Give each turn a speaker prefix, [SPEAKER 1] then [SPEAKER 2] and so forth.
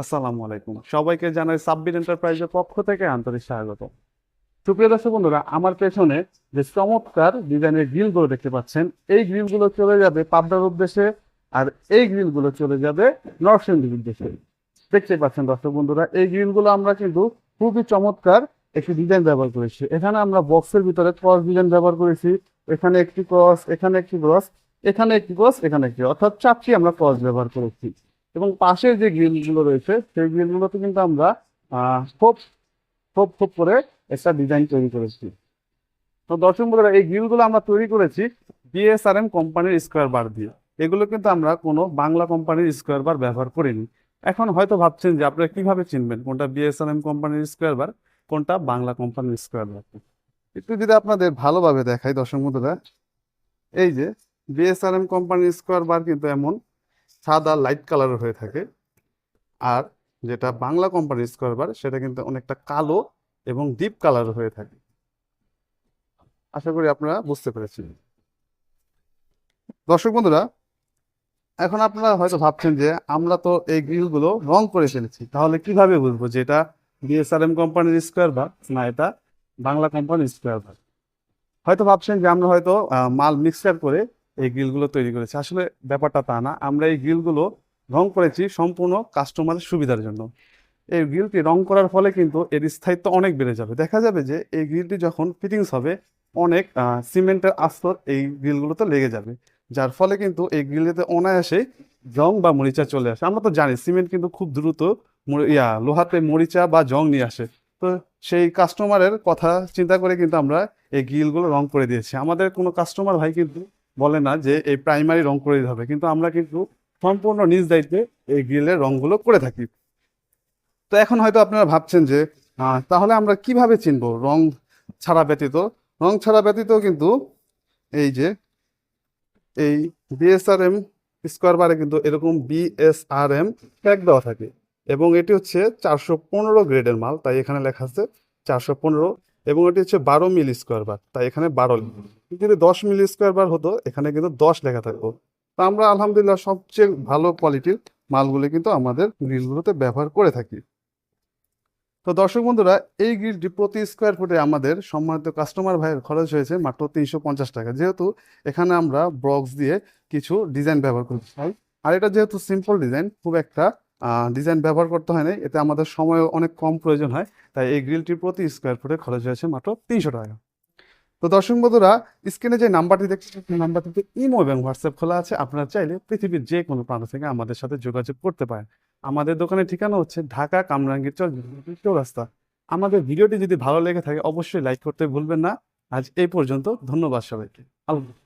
[SPEAKER 1] আসসালামু আলাইকুম। সবাইকে জানাই সাব্বির এন্টারপ্রাইজের পক্ষ থেকে আন্তরিক স্বাগত। সুপ্রিয় দর্শক বন্ধুরা, আমার পেছনে যে চমৎকার ডিজাইনের গ্রিলগুলো দেখতে পাচ্ছেন, এই গ্রিলগুলো চলে যাবে পাবনার উদ্দেশ্যে আর এই গ্রিলগুলো চলে যাবে নরসিংদীর উদ্দেশ্যে। দেখতে পাচ্ছেন দর্শক বন্ধুরা, এই গ্রিলগুলো আমরা কিন্তু খুবই চমৎকার একটি ডিজাইন ব্যবহার করেছি। এখানে আমরা বক্সের ভিতরে ক্রস ডিজাইন ব্যবহার করেছি, এখানে একটি ক্রস, এখানে একটি ক্রস, এখানে একটি ক্রস, এখানে একটি, অর্থাৎ চারটি আমরা ক্রস ব্যবহার করেছি। এবং পাশের যে গ্রিলগুলো রয়েছে, সেই গ্রিলগুলোতে কিন্তু আমরা খোপ খোপ খোপ করে একটা ডিজাইন তৈরি করেছি। তো দর্শক বন্ধুরা, এই গ্রিলগুলো আমরা তৈরি করেছি বিএসআরএম কোম্পানির স্কোয়ার বার দিয়ে। এগুলো কিন্তু আমরা কোনো বাংলা কোম্পানির স্কোয়ার বার ব্যবহার করিনি। এখন হয়তো ভাবছেন যে আপনারা কীভাবে চিনবেন কোনটা বিএসআরএম কোম্পানির স্কোয়ার বার, কোনটা বাংলা কোম্পানির স্কোয়ার বার? একটু যদি আপনাদের ভালোভাবে দেখাই দর্শক বন্ধুরা, এই যে বিএসআরএম কোম্পানির স্কোয়ার বার কিন্তু এমন সাদা লাইট কালারের হয়ে থাকে। আর যেটা বাংলা কোম্পানির স্কোয়ার বার, সেটা কিন্তু অনেকটা কালো এবং ডিপ কালার হয়ে থাকে। আশা করি আপনারা বুঝতে পেরেছেন। দর্শক বন্ধুরা, এখন আপনারা হয়তো ভাবছেন যে, আমরা তো এই গ্রিলগুলো রং করে ফেলেছি। তাহলে কীভাবে বুঝব যে এটা বিএসআরএম কোম্পানির স্কোয়ার বার না, এটা বাংলা কোম্পানির স্কোয়ার বার হয়তো ভাবছেন যে আমরা হয়তো মাল মিক্সচার করে এই গ্রিলগুলো তৈরি করেছি। আসলে ব্যাপারটা তা না, আমরা এই গ্রিলগুলো রং করেছি সম্পূর্ণ কাস্টমারের সুবিধার জন্য। এই গ্রিলটি রং করার ফলে কিন্তু এর স্থায়িত্ব অনেক বেড়ে যাবে। দেখা যাবে যে এই গ্রিলটি যখন ফিটিংস হবে, অনেক সিমেন্টের আস্তর এই গ্রিলগুলোতে লেগে যাবে। যার ফলে কিন্তু এই গ্রিলেতে অনায়াসে জং বা মরিচা চলে আসে। আমরা তো জানি সিমেন্ট কিন্তু খুব দ্রুত ইয়া, লোহাতে মরিচা বা জং নিয়ে আসে। তো সেই কাস্টমারের কথা চিন্তা করে কিন্তু আমরা এই গ্রিলগুলো রং করে দিয়েছি। আমাদের কোনো কাস্টমার ভাই কিন্তু বলে না যে এই প্রাইমারি রং করে দিতে হবে, কিন্তু আমরা কিন্তু সম্পূর্ণ নিজ দায়িত্বে এই গ্রিলের রংগুলো করে থাকি। তো এখন হয়তো আপনারা ভাবছেন যে তাহলে আমরা কীভাবে চিনবো রং ছাড়া ব্যতীত? রং ছাড়া ব্যতীত কিন্তু এই যে, এই বিএসআরএম স্কোয়ার বারে কিন্তু এরকম বিএসআরএম ট্যাগ দেওয়া থাকে। এবং এটি হচ্ছে চারশো পনেরো গ্রেডের মাল, তাই এখানে লেখা আছে চারশো পনেরো এবং এটি হচ্ছে বারো মিলি স্কোয়ার বার, তাই এখানে বারো যদি দশ মিলি স্কোয়ার বার হতো, এখানে কিন্তু দশ লেখা থাকতো। তো আমরা আলহামদুলিল্লাহ সবচেয়ে ভালো কোয়ালিটির মালগুলি কিন্তু আমাদের গ্রিলগুলোতে ব্যবহার করে থাকি। তো দর্শক বন্ধুরা, এই গ্রিলটি প্রতি স্কোয়ার ফুটে আমাদের সম্মানিত কাস্টমার ভাইয়ের খরচ হয়েছে মাত্র তিনশো পঞ্চাশ টাকা। যেহেতু এখানে আমরা বক্স দিয়ে কিছু ডিজাইন ব্যবহার করতে চাই আর এটা যেহেতু সিম্পল ডিজাইন খুব একটা ডিজাইন ব্যবহার করতে হয় না এতে আমাদের সময় অনেক কম প্রয়োজন হয়। তাই এই গ্রিলটির প্রতি স্কোয়ার ফুটে খরচ হয়েছে মাত্র তিনশো টাকা। তো দর্শক বন্ধুরা স্ক্রিনে যে নাম্বারটি দেখছেন সেই নাম্বারটিতে ইমো এবং হোয়াটসঅ্যাপ খোলা আছে। আপনারা চাইলে পৃথিবীর যে কোনো প্রান্ত থেকে আমাদের সাথে যোগাযোগ করতে পারেন। আমাদের দোকানের ঠিকানা হচ্ছে ঢাকা কামরাঙ্গীর চল চৌরাস্তা। আমাদের ভিডিওটি যদি ভালো লেগে থাকে, অবশ্যই লাইক করতে ভুলবেন না। আজ এই পর্যন্ত, ধন্যবাদ সবাইকে। আল্লাহ।